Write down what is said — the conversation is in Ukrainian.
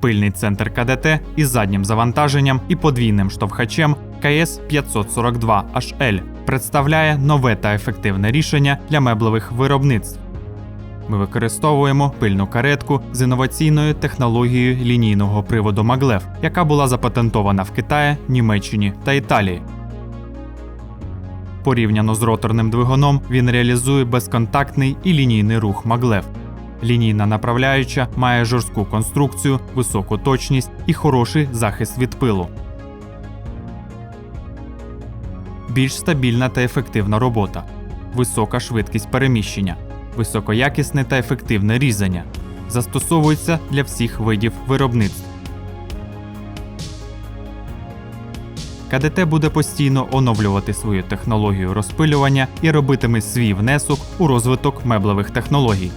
Пильний центр КДТ із заднім завантаженням і подвійним штовхачем КС 542 HL представляє нове та ефективне рішення для меблевих виробництв. Ми використовуємо пильну каретку з інноваційною технологією лінійного приводу Maglev, яка була запатентована в Китаї, Німеччині та Італії. Порівняно з роторним двигуном він реалізує безконтактний і лінійний рух Maglev. Лінійна направляюча має жорстку конструкцію, високу точність і хороший захист від пилу. Більш стабільна та ефективна робота, висока швидкість переміщення, високоякісне та ефективне різання. Застосовується для всіх видів виробництв. КДТ буде постійно оновлювати свою технологію розпилювання і робитиме свій внесок у розвиток меблевих технологій.